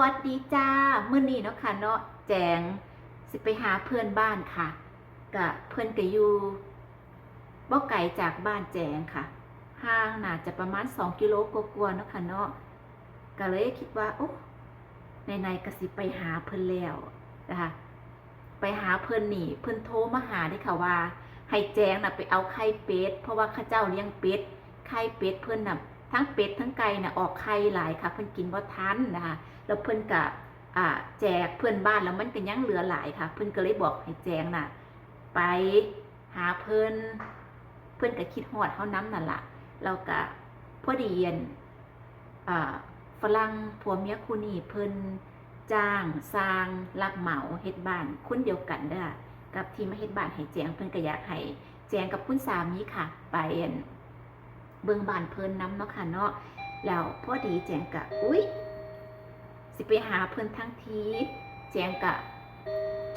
วัสดีจ้าเมื่อนี้เนาะค่ะเนาะแจงสิไปหาเพื่อนบ้านค่ะกะเพื่อนก็อยู่บ่ไกลจากบ้านแจงค่ะห่างน่าจะประมาณ2กิโลกว่าๆเนาะค่ะเนาะก็เลยคิดว่าโอ้ในๆก็สิไปหาเพื่อนแล้วนะคะไปหาเพื่อนหนี่เพื่อนโทรมาหาได้ค่ะว่าให้แจงน่ะไปเอาไข่เป็ดเพราะว่าข้าเจ้าเลี้ยงเป็ดไข่เป็ดเพื่อนน่ะ ทั้งเป็ดทั้งไก่น่ะออกไข่หลายค่ะ เพื่อนกินบ่ทันนะคะแล้วเพื่อนกับแจกเพื่อนบ้านแล้วมันก็ยังเหลือหลายค่ะ เพื่อนก็เลยบอกให้แจงน่ะ ไปหาเพื่อนเพื่อนก็คิดฮอดเฮาน้ำนั่นละแล้วก็พอดีเย็นฝรั่งผัวเมียคู่นี้เพิ่นจ้างสร้างรับเหมาเฮ็ดบ้านคนเดียวกันเด้อกับที่มาเฮ็ดบ้านให้แจงเพิ่นก็อยากให้แจงกับคุณสามีค่ะ ไป เบิ่งบานเพลินน้ำเนาะค่ะเนาะแล้วพ่อดีแจงก็อุ๊ยสิไปหาเพื่อนทั้งทีแจงกะ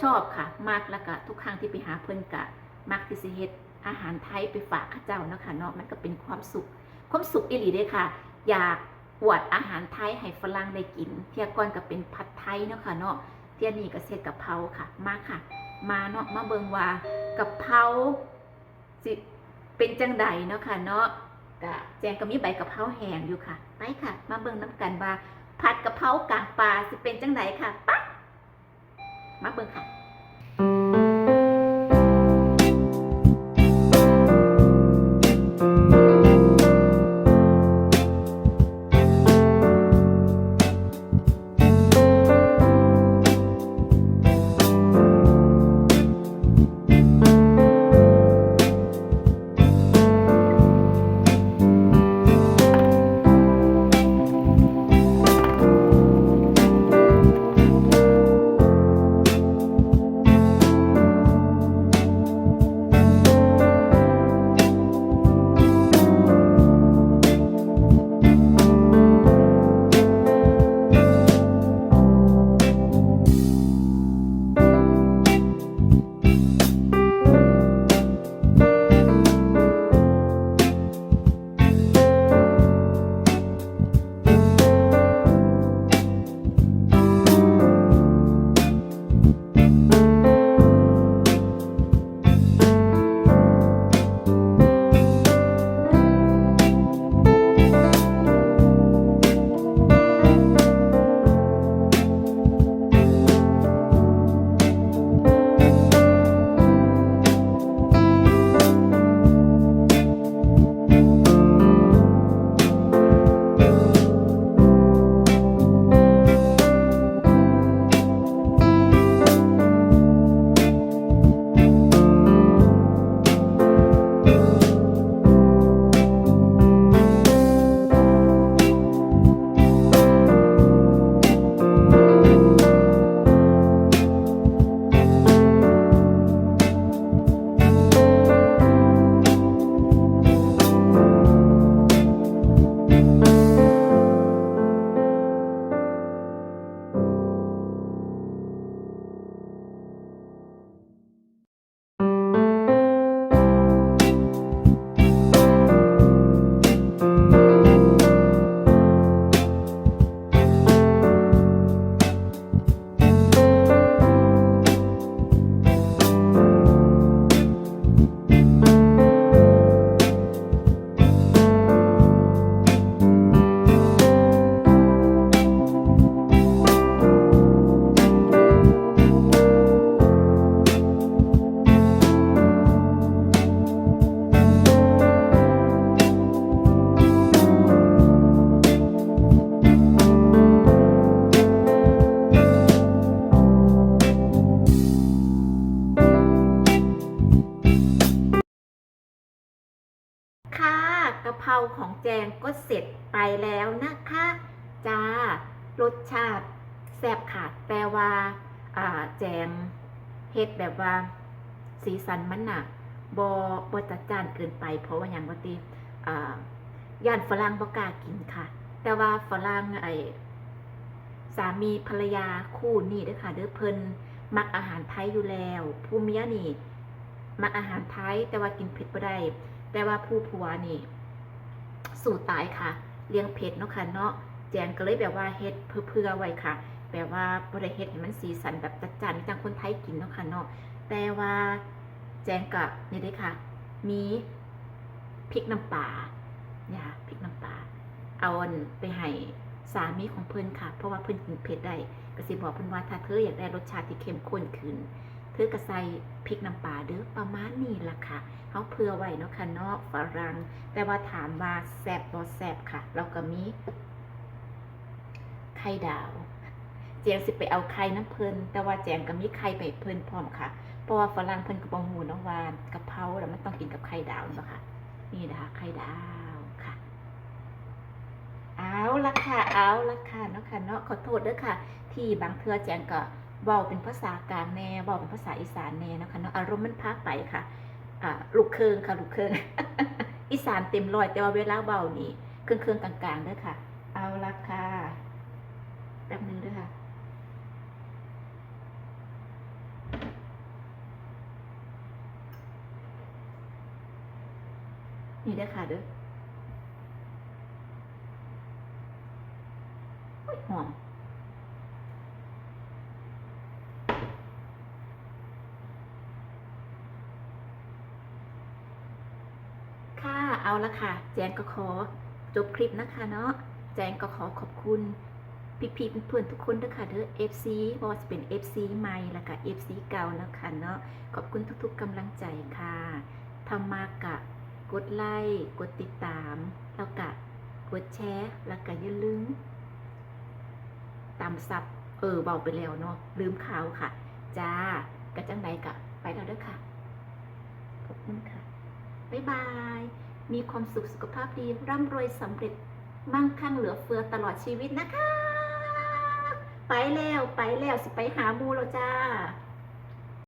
ชอบค่ะมากแล้วก็ทุกครั้งที่ไปหาเพื่อนกะมักที่สิเฮ็ดอาหารไทยไปฝากข้าเจ้าเนาะค่ะเนาะมันก็เป็นความสุข ความสุขอีหลีเด้ค่ะ อยากอวดอาหารไทยให้ฝรั่งได้กิน เที่ยก่อนก็เป็นผัดไทยเนาะค่ะเนาะเที่ยนี้ก็เสร็จกะเพราค่ะมาค่ะ มาเนาะมาเบิงว่ากะเพราสิเป็นจังใดเนาะค่ะเนาะ กะแจงก็มีใบกะเพราแห้งอยู่ค่ะ ไปค่ะ มาเบิ่งน้ำกันว่าผัดกะเพรากางปลาสิเป็นจังไหนค่ะปั๊บมาเบิ่งค่ะ เพราของแจงก็เสร็จไปแล้วนะคะจ้ารสชาติแซ่บค่ะแต่ว่าแจงเฮ็ดแบบว่า สีสันมันน่ะบอบจัดจานเกินไป เพราะว่าอย่างว่าติอ่าย่านฝรั่งบ่กากินค่ะ แต่ว่าฝรั่งไอสามีภรรยาคู่นี่ด้อค่ะเด้อเพิ่นมักอาหารไทยอยู่แล้วผู้เมียนี่ มักอาหารไทยแต่ว่ากินเผ็ดบ่ได้แต่ว่าผู้ผัวนี่ สู่ตายค่ะ เลี้ยงเผ็ดเนาะค่ะเนาะแจงก็เลยแบบว่าเฮ็ดเพื่อๆไว้ค่ะ แบบว่าบ่ได้เฮ็ดให้มันสีสันแบบจัดจ้านจังคนไทยกินเนาะค่ะเนาะแต่ว่าแจงก็นี่ด้อค่ะ มีพริกน้ำปลาเนี่ยค่ะพริกน้ำปลาเอาไปให้สามีของเพิ่อนค่ะ เพราะว่าเพิ่อนกินเผ็ดได้ก็สิบอกเพิ่อนว่าถ้าเธออยากได้รสชาติที่เข้มข้นขึ้น เธอก็ใส่พริกน้ำปลาเด้อประมาณนี้ล่ะค่ะเฮาเพื่อไว้เนาะค่ะเนาะฝรั่งแต่ว่าถามว่าแซบบ่แซบค่ะ เราก็มีไข่ดาวแจงสิไปเอาไข่น้ำเพิ่นแต่ว่าแจงก็มีไข่ไปเพิ่นพร้อมค่ะเพราะว่าฝรั่งเพิ่นก็บ่ฮู้เนะว่ากะเพราแล้วมันต้องกินกับไข่ดาวนะค่ะนี่นะคะไข่ดาวค่ะ เอาละค่ะเอาละค่ะเนาะค่ะเนาะขอโทษเด้อค่ะ ที่บางเทื่อแจงก็ เว้าเป็นภาษากลางแน่เว้าเป็นภาษาอีสานแน่เนาะค่ะเนาะอารมณ์มันพาไปค่ะอ่าลูกเคิงค่ะลูกเคิงอีสานเต็มร้อยแต่ว่าเวลาเว้านี่เครื่องเครื่องๆกลางๆเด้อค่ะ เอาละค่ะแป๊บนึงเด้อค่ะนี่เด้อค่ะเด้อโอ้ยหอม ค่ะ เอาละค่ะ แจงก็ขอจบคลิปนะคะเนาะ แจงก็ขอขอบคุณพี่ๆเพื่อนๆทุกคนด้วยค่ะเด้อ FC เพราะว่าจะเป็น FC ใหม่แล้วก็ FC เก่านะคะเนาะ ขอบคุณทุกๆกำลังใจค่ะทำมากะกดไลค์ กดติดตาม แล้วก็กดแชร์ แล้วก็อย่าลืมตามซับ เออเบาไปแล้วเนาะ ลืมข่าวค่ะ จ้ากระจังไหนกะ ไปแล้วเด้อค่ะ ขอบคุณค่ะ บ๊ายบาย มีความสุขสุขภาพดี ร่ำรวยสำเร็จมั่งคั่งเหลือเฟือตลอดชีวิตนะคะ ไปแล้วไปแล้วสิไปหามูแล้วจ้า